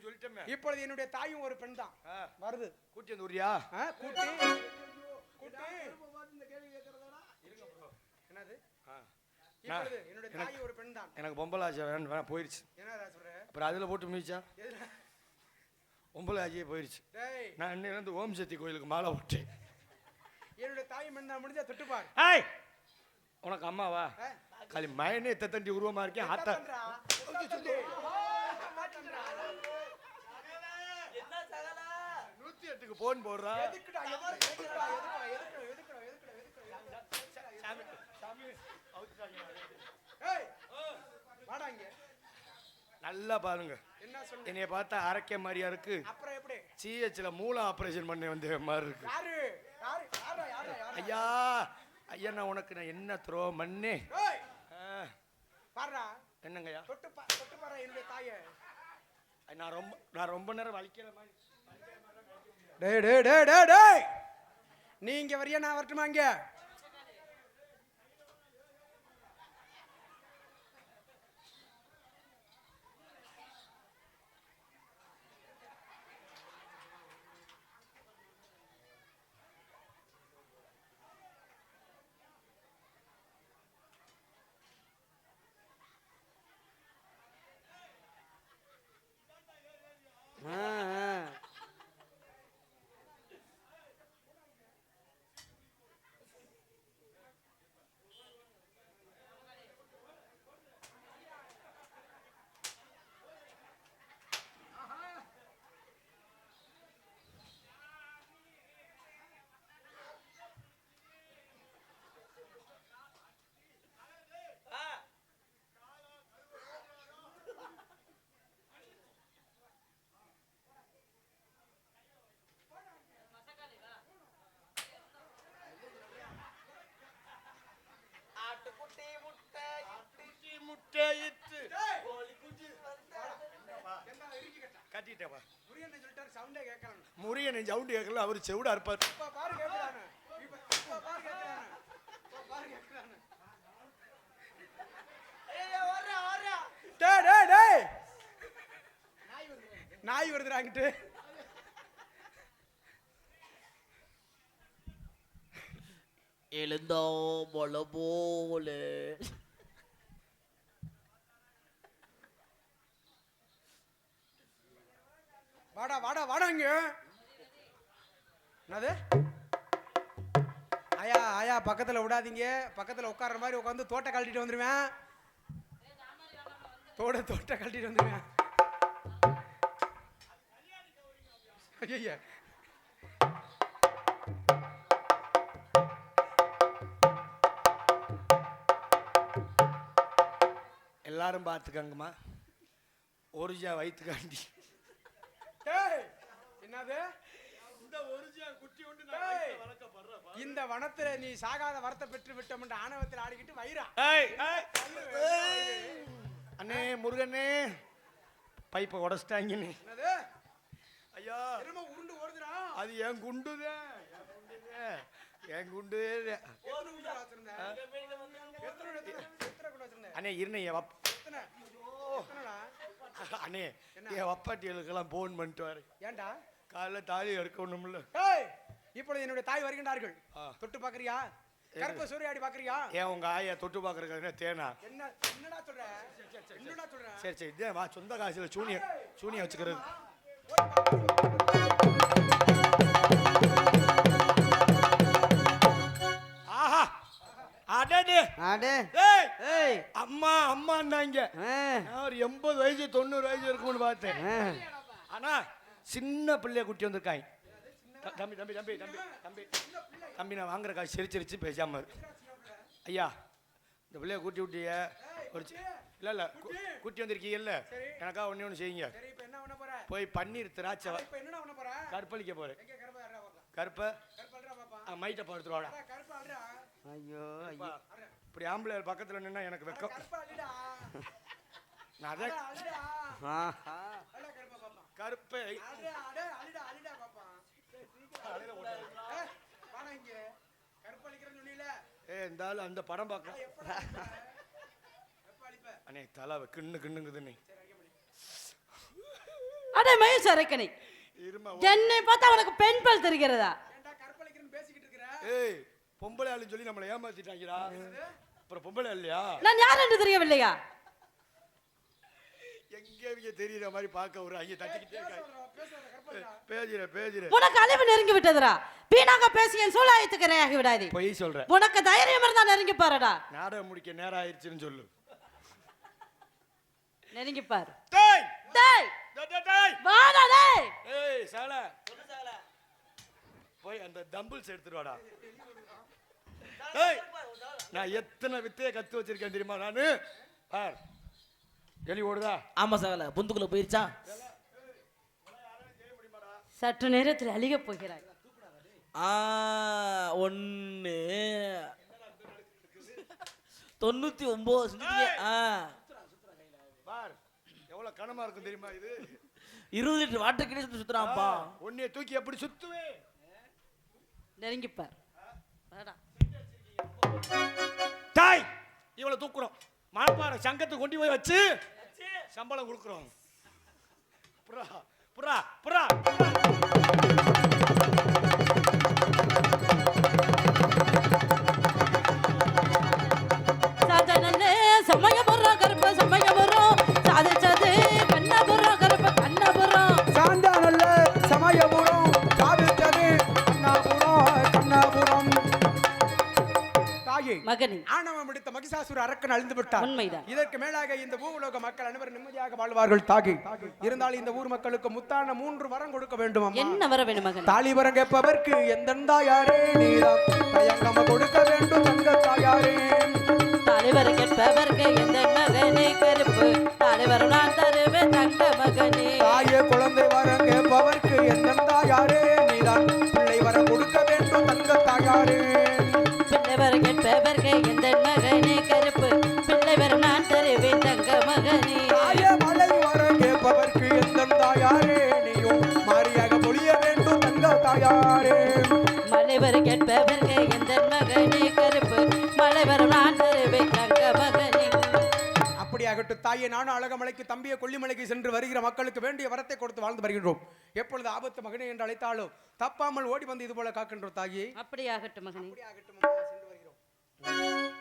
தான் சொல்லிட்டோமே இப்பொழுது என்னுடைய தாயும் ஒரு பெண் தான் வருது கூட்டி வந்து உரியா ஆ, கூட்டி கூட்டி என்னது என்னுடைய தாய் ஒரு பெண் தான் எனக்கு பொம்பளை ஆசை வேணும் சொல்ற அப்புறம் அதில் போட்டு எதுல பொம்பளை ஆசையே போயிடுச்சு டேய் நான் இன்னிலேருந்து ஓம் சக்தி கோயிலுக்கு மாலை விட்டேன் என்னுடைய தாய் பெண் தான் முடிஞ்சா தொட்டுப்பார் ஏய் உனக்கு அம்மாவா? காலி மயனே தண்டி உருவமா இருக்கேன் ஆத்தா ஏய், வாடா இங்க. நல்லா பாருங்க? என்னைய பார்த்தா அரைக்க மாதிரியா இருக்கு. அப்புறம் எப்படி? சிஹெச்ல மூளை ஆபரேஷன் பண்ண வந்த மாதிரி இருக்கு? ஐயா ஐயா நான் உனக்கு நான் என்ன த்ரோ மண்ணே என்னங்கய்யா தொட்டு பா- தொட்டு பாருடா என்னுடைய தாயை. நான் ரொம்ப நான் ரொம்ப நேரம் வலிக்கிற மாதிரி. டே டே டே டே டேய். நீ இங்க வரியா நான் வரட்டுமா இங்க முட்டையிட்டு. என்ன இறுக்கி கட்டா? கட்டிட்டேன் வா முருகன் சவுண்டே கேட்கலாம் முருகன் சவுண்டு கேட்கல அவர் செவிடா இருப்பார். நாய் வருதுடா அங்கிட்டு. எழுந்தா மொள போல வாடா வாடா வாடா இங்க. என்னது? ஆயா ஆயா பக்கத்தில் விடாதீங்க. பக்கத்தில் உட்கார்ற மாதிரி உட்காந்து தோட்டை கழட்டிட்டு வந்துடுவேன் தோட தோட்டை கழட்டிட்டு வந்துடுவேன் ஐயா எல்லாரும் பார்த்துக்கங்கம்மா. ஒரிஜா வயிற்றுக்காண்டி என்னது? இந்த ஒரிஜா குட்டி ஒன்று இந்த வனத்துல நீ சாகாத வரத்தை பெற்று விட்டோம் என்ற ஆணவத்தில் ஆடிக்கிட்டு வயிறா ஏய் ஏய், ஏய். அண்ணே முருகனே பைப்பை உடச்சிட்டாங்க நீ. என்னது? ஐயா. திரும்ப உருண்டு ஓடுதுடா. அது என் குண்டுதான் என் குண்டுதான் என் குண்டுதே. எத்தனை உருண்டை வச்சிருந்த? எத்தனை அண்ணே இருண்ணே என் வப் எத்தனை? எத்தனைடா? அண்ணே என் வப்பாட்டிகளுக்கெல்லாம் போன் பண்ணிட்டு வரேன் ஏன்டா? காலைல தாலி எடுக்கணும்ல ஏய் இப்பொழுது என்னுடைய தாய் வருகின்றார்கள். ஆ. தொட்டு பாக்குறியா கருப்ப சூரியாடி பாக்குறியா ஏன் உங்க ஆயா தொட்டு பார்க்கறதுக்கு தேனா? என்ன என்னடா சொல்ற? என்னடா சொல்ற? சரி. சரி இதே வா சொந்த காசுல சூனிய சூனிய வச்சுக்கிறது. ஆஹா. அடடே அடே. ஏய். ஏய். அம்மா அம்மான்னாங்க. ஆ, நான் ஒரு எண்பது வயசு தொண்ணூறு வயசு இருக்கும்னு பார்த்தேன். ஆனா சின்ன பிள்ளைய குட்டி வந்திருக்காங்க. த- தம்பி தம்பி தம்பி தம்பி தம்பி தம்பி நான் வாங்குற காசு சிரிச்சு சிரிச்சு பேசாம இரு. ஐயா இந்த பிள்ளைய கூட்டி விட்டிய. ஒரு இல்ல இல்ல கூட்டி வந்திருக்கீங்கல்ல எனக்கா ஒண்ணே ஒன்று செய்யுங்க. சரி இப்ப என்ன பண்ண போற? போய் பன்னீர் திராட்சை கற்பழிக்க எங்க கருப்பா மைட்டை படுத்துருவாடா ஐயோ ஐயோ. இப்படி ஆம்பளை பக்கத்துல நின்னா எனக்கு வெக்கம். நான் அதான் கருப்பா. ஏ இந்த ஆளு அந்த படம் பார்க்க அண்ணே தலை கிண்ணு கிண்ணுங்குது நீ. சரி வைக்க முடியும். அடே மயில் சரக்கனை என்னை பார்த்தா உனக்கு பெண் பல் தெரிகிறதா? ஏய் பொம்பளை ஆளுன்னு சொல்லி நம்மளை ஏமாத்திட்டாங்கடா. அப்புறம் பொம்பளை இல்லையா நான் யார் என்று தெரியவில்லையா? எங்க தெரியுற மாதிரி பார்க்க ஒரு ஐயா தட்டிக்கிட்டே பேஜிர பேஜிர உனக்கு அழிவு நெருங்கி விட்டதுடா. வீணாக பேசி என் சூழாயத்துக்கு இரையாகி விடாதே. பொய் சொல்ற. உனக்கு தைரியம் இருந்தா நெருங்கி பாருடா. நாடகம் முடிக்க நேரம் ஆயிடுச்சுன்னு சொல்லு. நெருங்கி பாரு. டேய்! டேய்! டேய், டேய், டேய்! வாடா டேய்! ஏய் சால. போய் அந்த தம்பிள்ஸ் எடுத்துட்டு வாடா. நான் எத்தனை வித்தைய கத்து வச்சிருக்கேன் தெரியுமா நானு? பார். எலி ஓடுதா? ஆமா சகல புந்துக்குள்ள போயிருச்சா? சற்று நேரத்தில் அழிகப் போகிறாய். ஆ ஒன்னு தொண்ணூத்தி ஒன்பது செஞ்சுட்டீங்க. ஆ. பார் எவ்வளவு கனமா இருக்கும் தெரியுமா இது? இருபது லிட்டர் வாட்டர் கிணி சுத்துறான்ப்பா. உன்னைய தூக்கி எப்படி சுத்துவேன்? நெருங்கி பார். வாடா டாய் இவளை தூக்குறோம். மணப்பாறை சங்கத்தை கொண்டு போய் வச்சு சம்பளம் கொடுக்குறோம். புறா புறா புறா மகனே. ஆணவம் முடித்த மகிஷாசுர அரக்கன் அழிந்து விட்டார். உண்மைதான். இதற்கு மேலாக இந்த பூவுலக மக்கள் அனைவரும் நிம்மதியாக வாழ்வார்கள். தாகி. இருந்தாலும் இந்த ஊர் மக்களுக்கு முத்தான மூன்று வரம் கொடுக்க வேண்டும் என்ன வர வேணும் மகனே? தாலி வரம் கேட்பவர்க்கு எந்த தாயாரே நீதான் தயங்காம கொடுக்க வேண்டும் தங்க தாயாரே. தலைவர் கேட்பவர்க்கு எந்த மகனே கருப்பு? தலைவர் நான் அப்படியாகட்டும் தாயே நானும் அழகமலைக்கு தம்பிய கொல்லிமலைக்கு சென்று வருகிற மக்களுக்கு வேண்டிய வரத்தை கொடுத்து வாழ்ந்து வருகின்றோம். எப்பொழுது ஆபத்து மகனே என்று அழைத்தாலும் தப்பாமல் ஓடி வந்து இது போல காக்கின்றோம் தாயே. அப்படியாகட்டும் மகனே. அப்படியாகட்டும் சென்று வருகிறோம்.